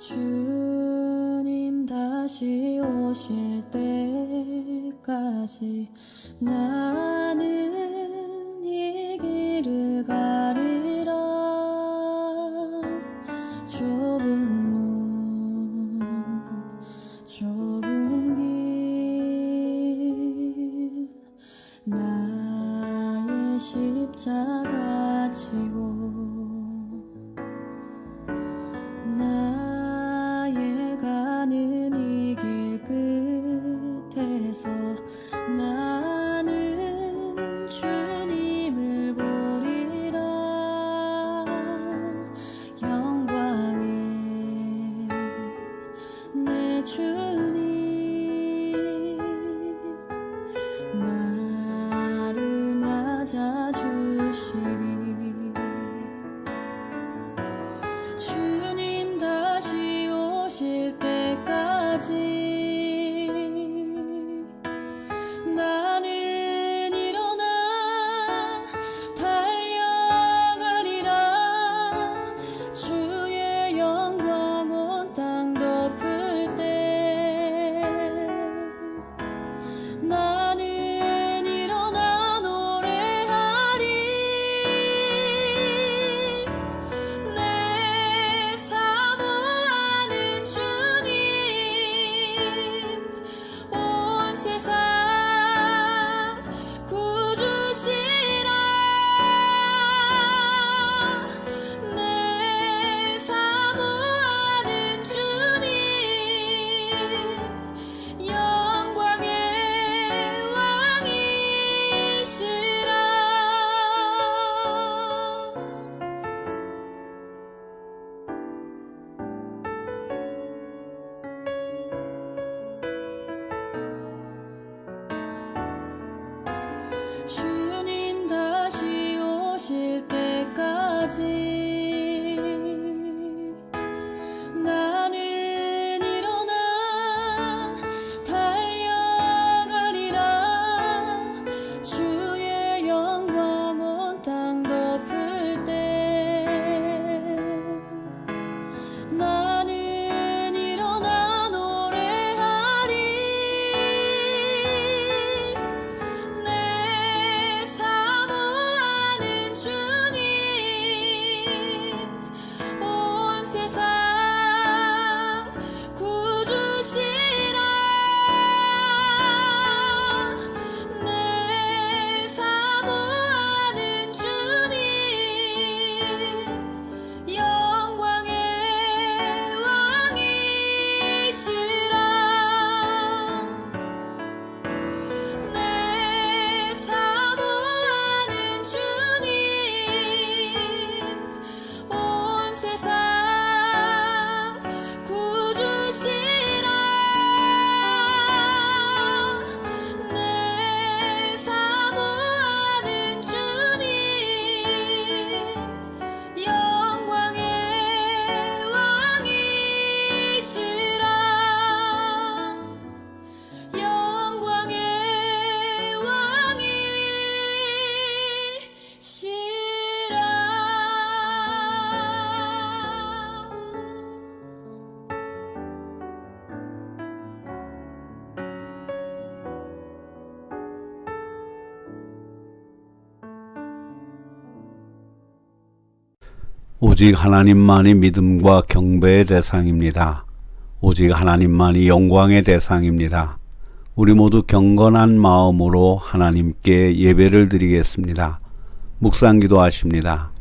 주님 다시 오실 때까지 나 때까지. 오직 하나님만이 믿음과 경배의 대상입니다. 오직 하나님만이 영광의 대상입니다. 우리 모두 경건한 마음으로 하나님께 예배를 드리겠습니다. 묵상기도 하십니다.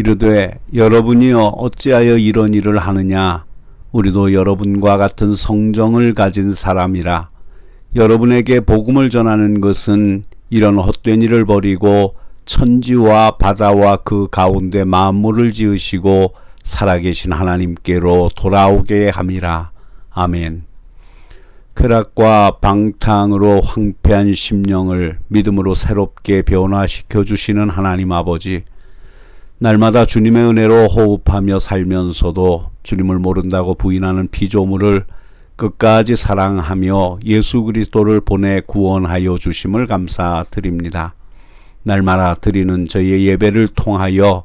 이르되 여러분이여 어찌하여 이런 일을 하느냐 우리도 여러분과 같은 성정을 가진 사람이라 여러분에게 복음을 전하는 것은 이런 헛된 일을 버리고 천지와 바다와 그 가운데 만물을 지으시고 살아계신 하나님께로 돌아오게 함이라. 아멘. 쾌락과 방탕으로 황폐한 심령을 믿음으로 새롭게 변화시켜 주시는 하나님 아버지, 날마다 주님의 은혜로 호흡하며 살면서도 주님을 모른다고 부인하는 피조물을 끝까지 사랑하며 예수 그리스도를 보내 구원하여 주심을 감사드립니다. 날마다 드리는 저희의 예배를 통하여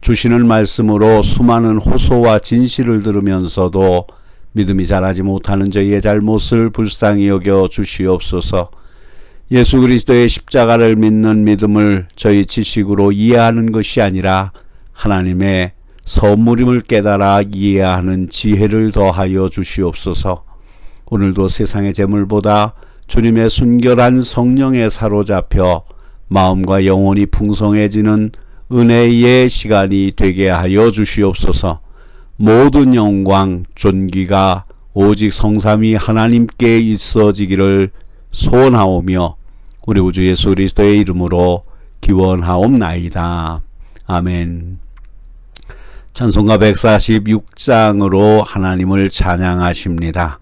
주시는 말씀으로 수많은 호소와 진실을 들으면서도 믿음이 자라지 못하는 저희의 잘못을 불쌍히 여겨 주시옵소서. 예수 그리스도의 십자가를 믿는 믿음을 저희 지식으로 이해하는 것이 아니라 하나님의 선물임을 깨달아 이해하는 지혜를 더하여 주시옵소서. 오늘도 세상의 재물보다 주님의 순결한 성령에 사로잡혀 마음과 영혼이 풍성해지는 은혜의 시간이 되게 하여 주시옵소서. 모든 영광, 존귀가 오직 성삼위 하나님께 있어지기를 소원하오며 우리 우주 예수 그리스도의 이름으로 기원하옵나이다. 아멘. 찬송가 146장으로 하나님을 찬양하십니다.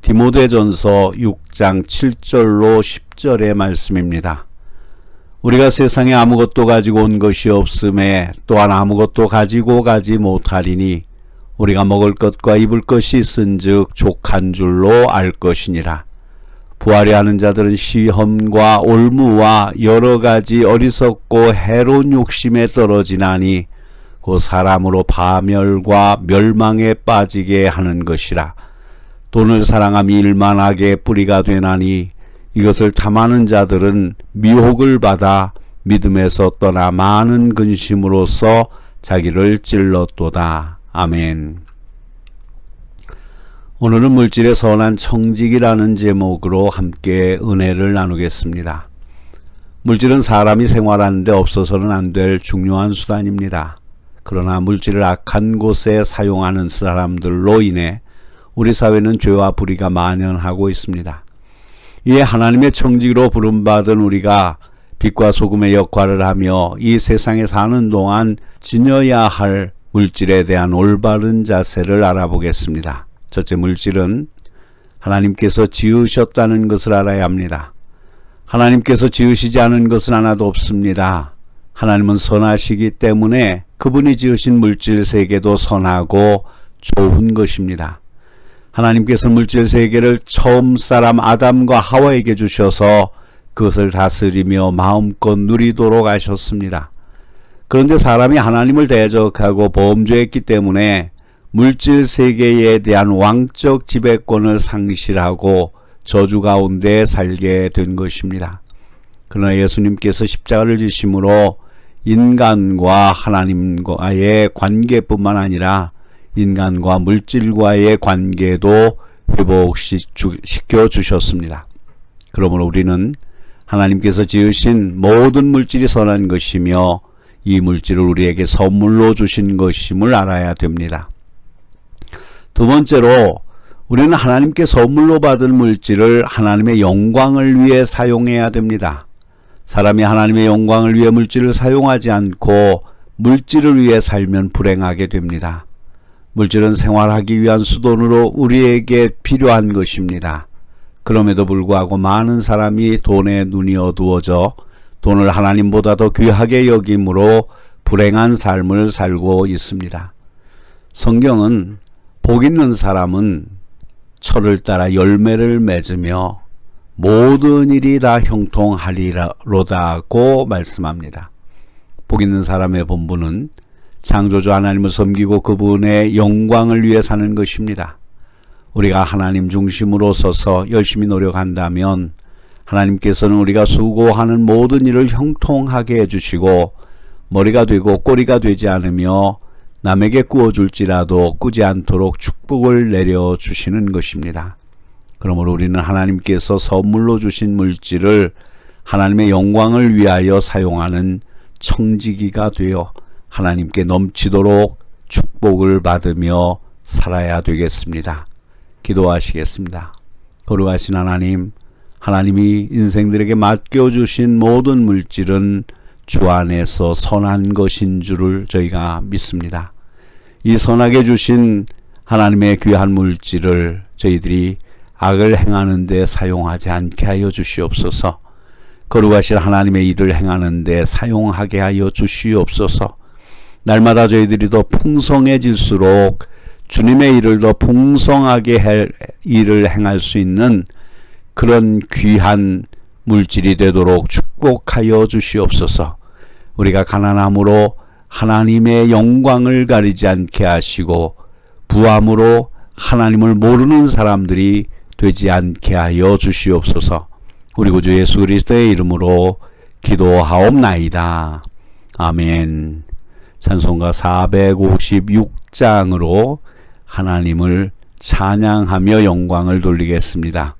디모데전서 6장 7절로 10절의 말씀입니다. 우리가 세상에 아무것도 가지고 온 것이 없음에 또한 아무것도 가지고 가지 못하리니 우리가 먹을 것과 입을 것이 있은즉 족한 줄로 알 것이니라. 부활이 하는 자들은 시험과 올무와 여러 가지 어리석고 해로운 욕심에 떨어지나니 그 사람으로 파멸과 멸망에 빠지게 하는 것이라. 돈을 사랑함이 일만하게 뿌리가 되나니 이것을 탐하는 자들은 미혹을 받아 믿음에서 떠나 많은 근심으로써 자기를 찔렀도다. 아멘. 오늘은 물질의 선한 청직이라는 제목으로 함께 은혜를 나누겠습니다. 물질은 사람이 생활하는데 없어서는 안 될 중요한 수단입니다. 그러나 물질을 악한 곳에 사용하는 사람들로 인해 우리 사회는 죄와 불의가 만연하고 있습니다. 이에 하나님의 청직으로 부름받은 우리가 빛과 소금의 역할을 하며 이 세상에 사는 동안 지녀야 할 물질에 대한 올바른 자세를 알아보겠습니다. 첫째 물질은 하나님께서 지으셨다는 것을 알아야 합니다. 하나님께서 지으시지 않은 것은 하나도 없습니다. 하나님은 선하시기 때문에 그분이 지으신 물질 세계도 선하고 좋은 것입니다. 하나님께서 물질 세계를 처음 사람 아담과 하와에게 주셔서 그것을 다스리며 마음껏 누리도록 하셨습니다. 그런데 사람이 하나님을 대적하고 범죄했기 때문에 물질 세계에 대한 왕적 지배권을 상실하고 저주 가운데 살게 된 것입니다. 그러나 예수님께서 십자가를 지심으로 인간과 하나님과의 관계뿐만 아니라 인간과 물질과의 관계도 회복시켜 주셨습니다. 그러므로 우리는 하나님께서 지으신 모든 물질이 선한 것이며 이 물질을 우리에게 선물로 주신 것임을 알아야 됩니다. 두 번째로 우리는 하나님께 선물로 받은 물질을 하나님의 영광을 위해 사용해야 됩니다. 사람이 하나님의 영광을 위해 물질을 사용하지 않고 물질을 위해 살면 불행하게 됩니다. 물질은 생활하기 위한 수돈으로 우리에게 필요한 것입니다. 그럼에도 불구하고 많은 사람이 돈에 눈이 어두워져 돈을 하나님보다 더 귀하게 여김으로 불행한 삶을 살고 있습니다. 성경은 복 있는 사람은 철을 따라 열매를 맺으며 모든 일이 다 형통하리로다고 말씀합니다. 복 있는 사람의 본분은 창조주 하나님을 섬기고 그분의 영광을 위해 사는 것입니다. 우리가 하나님 중심으로 서서 열심히 노력한다면 하나님께서는 우리가 수고하는 모든 일을 형통하게 해주시고 머리가 되고 꼬리가 되지 않으며 남에게 꾸어줄지라도 꾸지 않도록 축복을 내려주시는 것입니다. 그러므로 우리는 하나님께서 선물로 주신 물질을 하나님의 영광을 위하여 사용하는 청지기가 되어 하나님께 넘치도록 축복을 받으며 살아야 되겠습니다. 기도하시겠습니다. 거룩하신 하나님, 하나님이 인생들에게 맡겨주신 모든 물질은 주 안에서 선한 것인 줄을 저희가 믿습니다. 이 선하게 주신 하나님의 귀한 물질을 저희들이 악을 행하는 데 사용하지 않게 하여 주시옵소서. 거룩하신 하나님의 일을 행하는 데 사용하게 하여 주시옵소서. 날마다 저희들이 더 풍성해질수록 주님의 일을 더 풍성하게 할 일을 행할 수 있는 그런 귀한 물질이 되도록 축복하여 주시옵소서. 우리가 가난함으로 하나님의 영광을 가리지 않게 하시고 부함으로 하나님을 모르는 사람들이 되지 않게 하여 주시옵소서. 우리 구주 예수 그리스도의 이름으로 기도하옵나이다. 아멘. 찬송가 456장으로 하나님을 찬양하며 영광을 돌리겠습니다.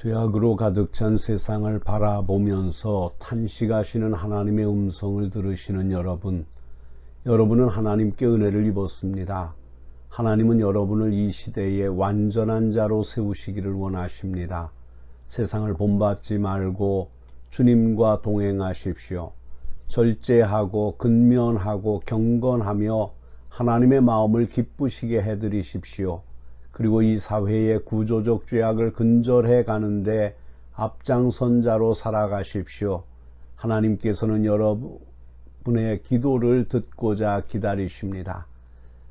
죄악으로 가득 찬 세상을 바라보면서 탄식하시는 하나님의 음성을 들으시는 여러분, 여러분은 하나님께 은혜를 입었습니다. 하나님은 여러분을 이 시대에 완전한 자로 세우시기를 원하십니다. 세상을 본받지 말고 주님과 동행하십시오. 절제하고 근면하고 경건하며 하나님의 마음을 기쁘시게 해드리십시오. 그리고 이 사회의 구조적 죄악을 근절해 가는데 앞장선 자로 살아가십시오. 하나님께서는 여러분의 기도를 듣고자 기다리십니다.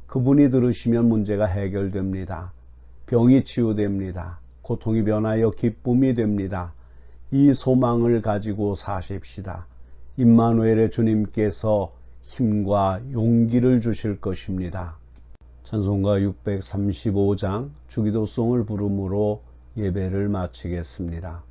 그분이 들으시면 문제가 해결됩니다. 병이 치유됩니다. 고통이 변하여 기쁨이 됩니다. 이 소망을 가지고 사십시다. 임마누엘의 주님께서 힘과 용기를 주실 것입니다. 찬송가 635장 주기도송을 부름으로 예배를 마치겠습니다.